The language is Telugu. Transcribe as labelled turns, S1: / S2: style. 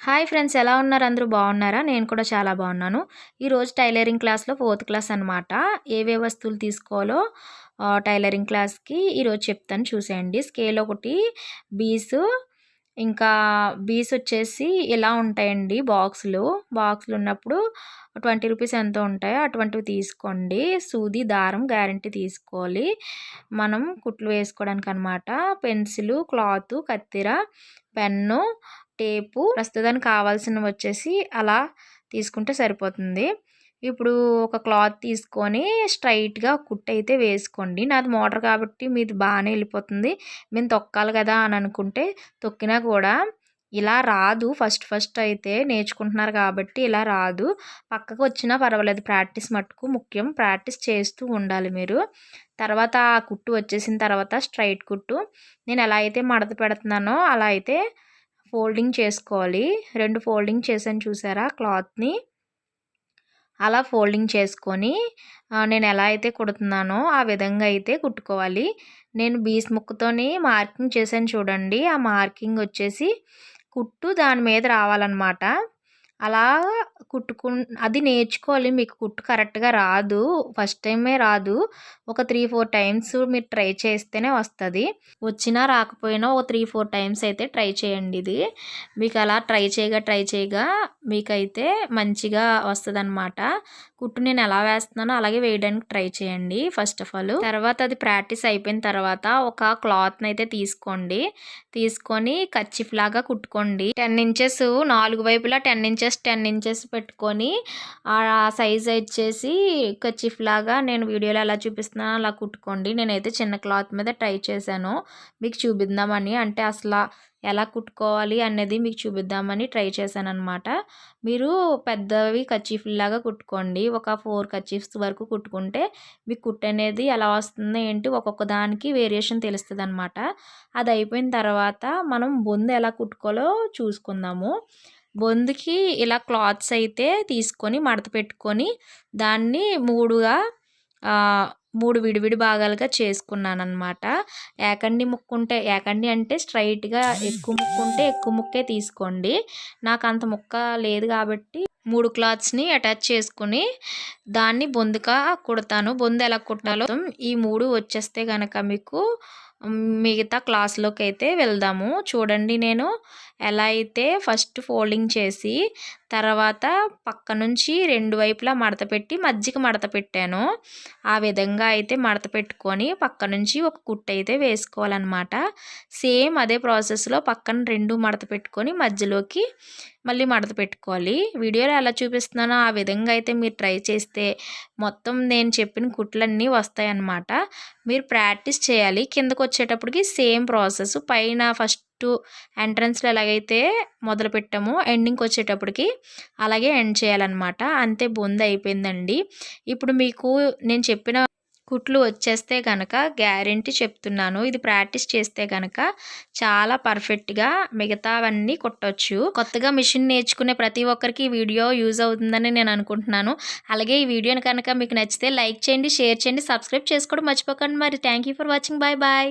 S1: హాయ్ ఫ్రెండ్స్ ఎలా ఉన్నారు? అందరూ బాగున్నారా? నేను కూడా చాలా బాగున్నాను. ఈరోజు టైలరింగ్ క్లాస్లో ఫోర్త్ క్లాస్ అనమాట ఏవే వస్తువులు తీసుకోవాలో టైలరింగ్ క్లాస్కి ఈరోజు చెప్తాను చూసేయండి. స్కేల్ ఒకటి బీసు ఇంకా బీస్ వచ్చేసి ఎలా ఉంటాయండి? బాక్సులు బాక్సులు ఉన్నప్పుడు ట్వంటీ రూపీస్ ఎంత ఉంటాయో అటువంటివి తీసుకోండి. సూది దారం గ్యారంటీ తీసుకోవాలి. మనం కుట్లు వేసుకోవడానికి అనమాట పెన్సిల్ క్లాత్ కత్తిర పెన్ను టేపు ప్రస్తుతానికి కావాల్సినవి వచ్చేసి అలా తీసుకుంటే సరిపోతుంది. ఇప్పుడు ఒక క్లాత్ తీసుకొని స్ట్రైట్గా కుట్టు అయితే వేసుకోండి. నాది మోటార్ కాబట్టి మీది బాగానే వెళ్ళిపోతుంది. మేము తొక్కాలి కదా అని అనుకుంటే తొక్కినా కూడా ఇలా రాదు. ఫస్ట్ ఫస్ట్ అయితే నేర్చుకుంటున్నారు కాబట్టి ఇలా రాదు. పక్కకు వచ్చినా పర్వాలేదు. ప్రాక్టీస్ మట్టుకు ముఖ్యం. ప్రాక్టీస్ చేస్తూ ఉండాలి మీరు. తర్వాత ఆ కుట్టు వచ్చేసిన తర్వాత స్ట్రైట్ కుట్టు. నేను ఎలా అయితే మడత పెడుతున్నానో అలా అయితే ఫోల్డింగ్ చేసుకోవాలి. రెండు ఫోల్డింగ్ చేశాను చూసారా క్లాత్ని. అలా ఫోల్డింగ్ చేసుకొని నేను ఎలా అయితే కుడుతున్నానో ఆ విధంగా అయితే కుట్టుకోవాలి. నేను బీస్ ముక్కుతోని మార్కింగ్ చేశాను చూడండి. ఆ మార్కింగ్ వచ్చేసి కుట్టు దాని మీద రావాలన్నమాట. అలా కుట్టుకు అది నేర్చుకోవాలి. మీకు కుట్టు కరెక్ట్గా రాదు. ఫస్ట్ టైమే రాదు. ఒక త్రీ ఫోర్ టైమ్స్ మీరు ట్రై చేస్తేనే వస్తుంది. వచ్చినా రాకపోయినా ఒక త్రీ ఫోర్ టైమ్స్ అయితే ట్రై చేయండి ఇది. మీకు అలా ట్రై చేయగా ట్రై చేయగా మీకైతే మంచిగా వస్తుంది అనమాట కుట్టు నేను ఎలా వేస్తున్నానో అలాగే వేయడానికి ట్రై చేయండి ఫస్ట్ ఆఫ్ ఆల్. తర్వాత అది ప్రాక్టీస్ అయిపోయిన తర్వాత ఒక క్లాత్ని అయితే తీసుకోండి. తీసుకొని కచ్చిఫ్ లాగా కుట్టుకోండి. టెన్ ఇంచెస్ నాలుగు వైపులా టెన్ ఇంచెస్ టెన్ ఇంచెస్ పెట్టుకొని ఆ సైజ్ వచ్చేసి కచ్చిఫ్ లాగా నేను వీడియోలో ఎలా చూపిస్తున్నాను అలా కుట్టుకోండి. నేనైతే చిన్న క్లాత్ మీద ట్రై చేశాను. మీకు చూపిద్దామని అంటే అసలు ఎలా కుట్టుకోవాలి అనేది మీకు చూపిద్దామని ట్రై చేశాను అనమాట మీరు పెద్దవి కచీఫ్లాగా కుట్టుకోండి. ఒక ఫోర్ కచీఫ్స్ వరకు కుట్టుకుంటే మీకు కుట్టు అనేది ఎలా వస్తుంది ఏంటి ఒక్కొక్క దానికి వేరియేషన్ తెలుస్తుంది అనమాట అది అయిపోయిన తర్వాత మనం బొందు ఎలా కుట్టుకోవాలో చూసుకుందాము. బొందుకి ఇలా క్లాత్స్ అయితే తీసుకొని మడత పెట్టుకొని దాన్ని మూడుగా మూడు విడివిడి భాగాలుగా చేసుకున్నాను అనమాట ఏకండి ముక్కు ఉంటే ఏకండి అంటే స్ట్రైట్గా ఎక్కువ ముక్కుంటే ఎక్కువ ముక్కే తీసుకోండి. నాకు అంత ముక్క లేదు కాబట్టి మూడు క్లాత్స్ని అటాచ్ చేసుకుని దాన్ని బొందుగా కుడతాను. బొందు ఎలా కుట్టాలో ఈ మూడు వచ్చేస్తే కనుక మీకు మిగతా క్లాస్లోకి అయితే వెళ్దాము. చూడండి నేను ఎలా అయితే ఫస్ట్ ఫోల్డింగ్ చేసి తర్వాత పక్క నుంచి రెండు వైపులా మడత పెట్టి మజ్జిగ మడత పెట్టాను. ఆ విధంగా అయితే మడత పెట్టుకొని పక్క నుంచి ఒక కుట్టు అయితే వేసుకోవాలన్నమాట. సేమ్ అదే ప్రాసెస్లో పక్కన రెండు మడత పెట్టుకొని మధ్యలోకి మళ్ళీ మడత పెట్టుకోవాలి. వీడియోలో ఎలా చూపిస్తున్నానో ఆ విధంగా అయితే మీరు ట్రై చేస్తే మొత్తం నేను చెప్పిన కుట్లన్నీ వస్తాయన్నమాట. మీరు ప్రాక్టీస్ చేయాలి. కిందకు వచ్చేటప్పటికి సేమ్ ప్రాసెస్. పైన ఫస్ట్ ఫస్ట్ ఎంట్రన్స్లో ఎలాగైతే మొదలు పెట్టామో ఎండింగ్కి వచ్చేటప్పటికి అలాగే ఎండ్ చేయాలన్నమాట. అంతే బొంద అయిపోయిందండి. ఇప్పుడు మీకు నేను చెప్పిన కుట్లు వచ్చేస్తే కనుక గ్యారంటీ చెప్తున్నాను. ఇది ప్రాక్టీస్ చేస్తే కనుక చాలా పర్ఫెక్ట్గా మిగతావన్నీ కుట్టవచ్చు కొత్తగా మిషన్ నేర్చుకునే ప్రతి ఒక్కరికి ఈ వీడియో యూజ్ అవుతుందని నేను అనుకుంటున్నాను. అలాగే ఈ వీడియోని కనుక మీకు నచ్చితే లైక్ చేయండి షేర్ చేయండి సబ్స్క్రైబ్ చేసుకోవడం మర్చిపోకండి. మరి thank for watching. Bye bye.